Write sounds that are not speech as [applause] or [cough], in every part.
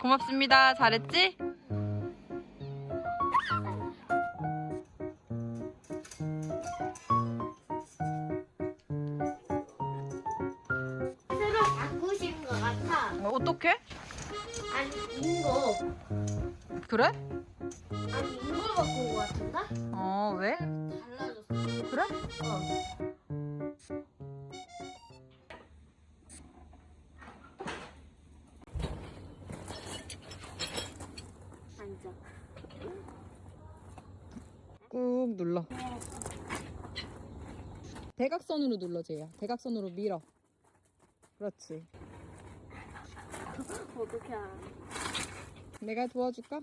고맙습니다. 잘했지? 새로 바꾸신 것 같아. 어, 어떡해? 아니 인거 그래? 아니 인거 바꾼 것 같은데? 어, 왜? 달라졌어. 그래? 어. 꾹 눌러. 대각선으로 눌러, 쟤야. 대각선으로 밀어. 그렇지. [laughs] 어떻게 알아? 내가 도와줄까?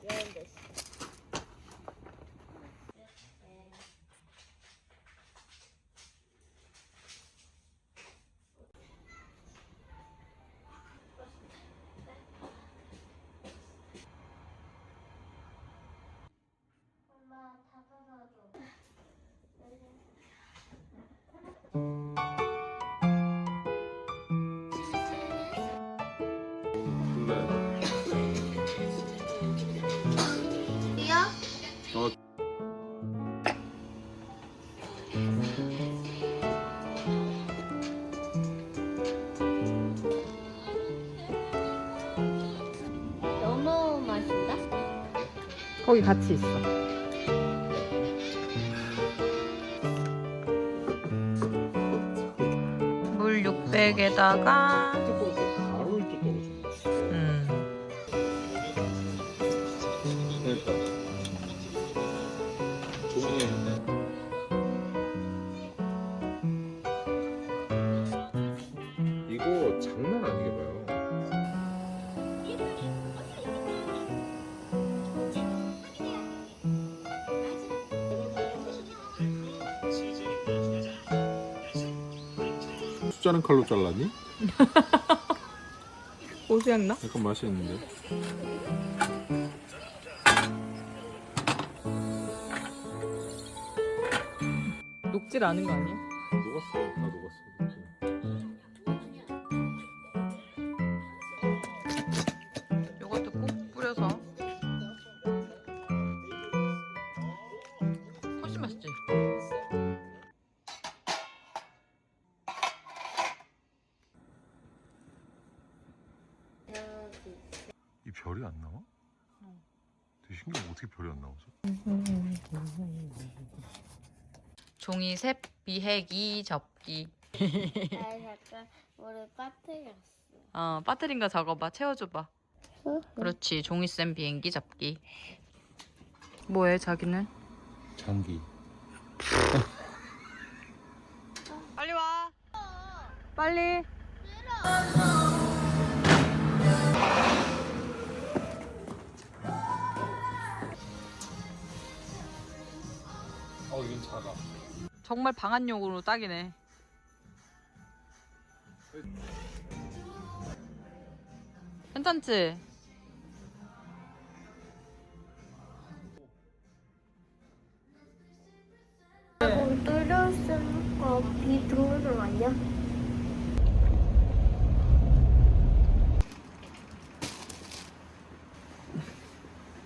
엄마 거기 같이 있어. 물 600에다가 숫자는 칼로 잘랐니? 고수향 나? 약간 맛이 있는데. 녹질 않은 거 아니야? 녹았어, 다 녹았어. 별이 안 나와? 되게 신기해. 어떻게 별이 안 나오지? 종이 셋 비행기 접기 아 잠깐 우리 빠뜨렸어. 어 빠뜨린 거 적어봐 채워줘봐 그렇지 종이 쌤 비행기 접기 뭐해 자기는? 장기. 빨리 와 빨리 어, 작아. 정말 방한용으로 딱이네 괜찮지? 뚫렸으니까 비 들어오는 거 아니야?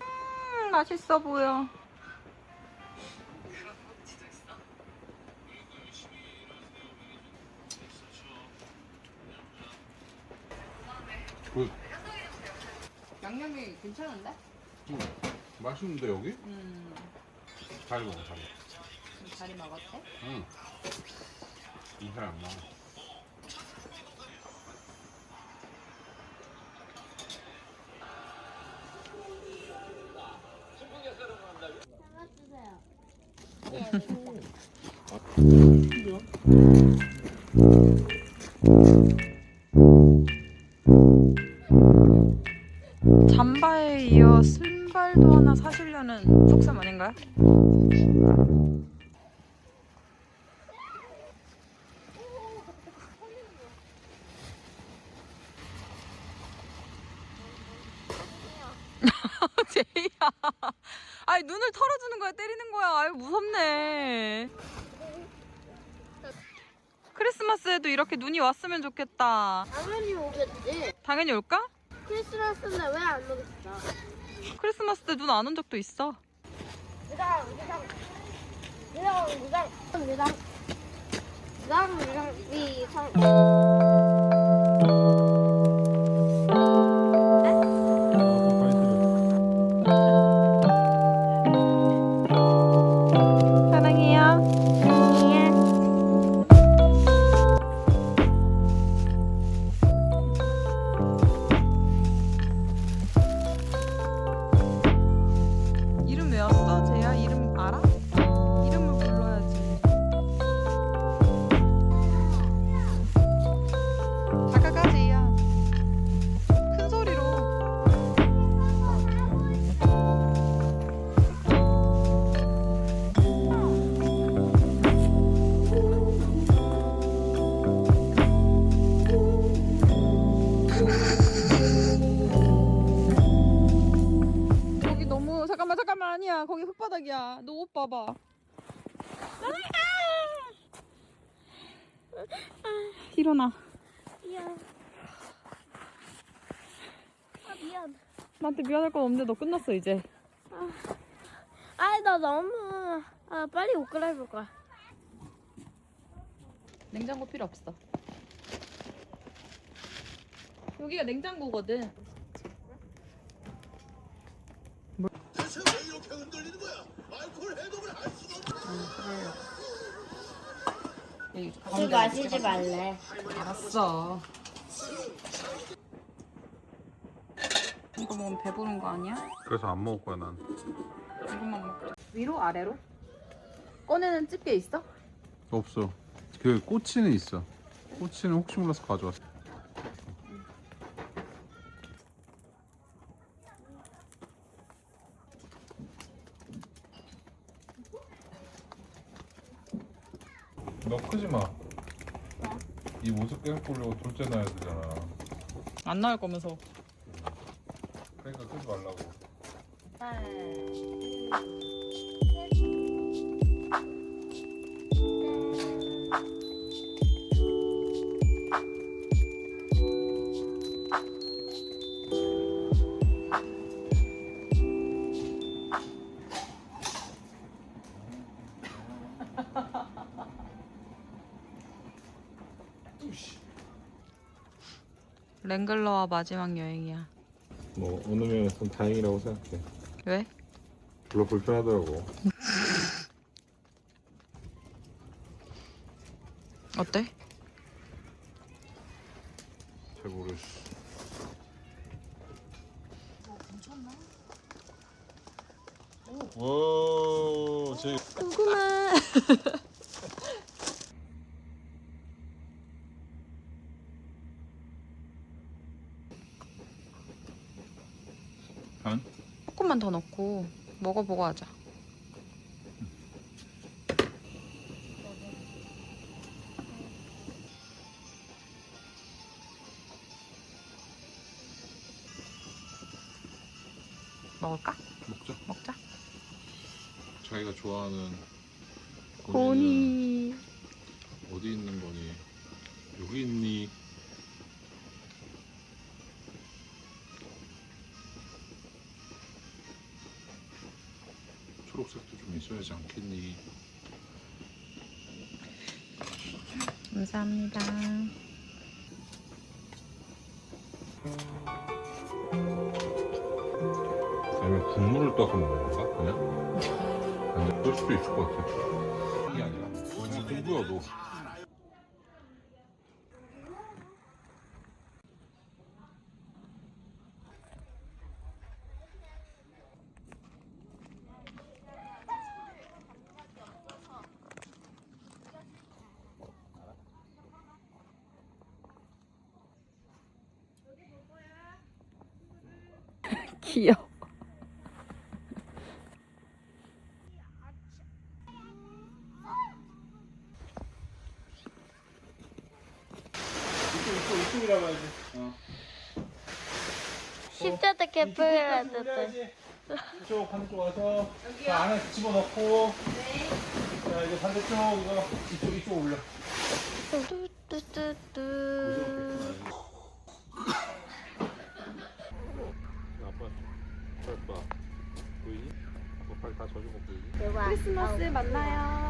음, 맛있어 보여 그, 양념이 괜찮은데? 음, 맛있는데 여기? 음 잘 먹어, 잘 먹어. 자리 먹었대? 응. 이살 안 나와. 주세요. 잠바 [laughs] 아니 눈을 털어주는 거야 때리는 거야. 아유 무섭네. 크리스마스에도 이렇게 눈이 왔으면 좋겠다. 당연히 오겠지. 당연히 올까? 크리스마스인데 왜 안 오겠어? 크리스마스 때 눈 안 온 적도 있어. 무당, 무당, 무당, 무당, 무당, 무당, 무당, 미상. 사랑 흙바닥이야. 너 옷 봐봐. 일어나. 미안. 아 미안. 나한테 미안할 건 없는데 너 끝났어 이제. 아이 나 너무 아 빨리 옷 갈아입을 거야. 냉장고 필요 없어. 여기가 냉장고거든 대체 왜 이렇게 흔들리는 거야? 알코올 해독을 할 수가 없술 마시지 말래. 알았어 이거 먹으면 배부른 거 아니야? 그래서 안 먹을 거야 난 이것만 먹자 위로 아래로? 꺼내는 집게 있어? 없어 그 꼬치는 있어 꼬치는 혹시 몰라서 가져왔어 너 크지 마. 이 모습 계속 보려고 둘째 낳아야 되잖아. 안 나올 거면서 그러니까 크지 말라고. 랭글러와 마지막 여행이야 뭐 어느 면에서 다행이라고 생각해. 왜? 별로 불편하더라고. 어때? 잘 모르겠어. 와, 제 궁금해 간? 조금만 더 넣고 먹어보고 하자 먹을까? 먹자. 먹자 자기가 좋아하는 고니 어디 초록색도 좀 있어야지 않겠니? 감사합니다 아니면 국물을 떠서 먹는 건가? 그냥? 아니, 그럴 수도 있을 것 같아. 이게 아니라 누구여도 귀여워 이쪽. 어. 십자대 개뿔이라 떴대. 이쪽 반대쪽 와서 여기요? 안에 집어넣고 네. 자 이거 반대쪽 이거 이쪽 이쪽 올려 뚜뚜뚜뚜. 아빠 아빠 보이니? 아빠 팔 다 젖은 거 보이니? 크리스마스에 만나요.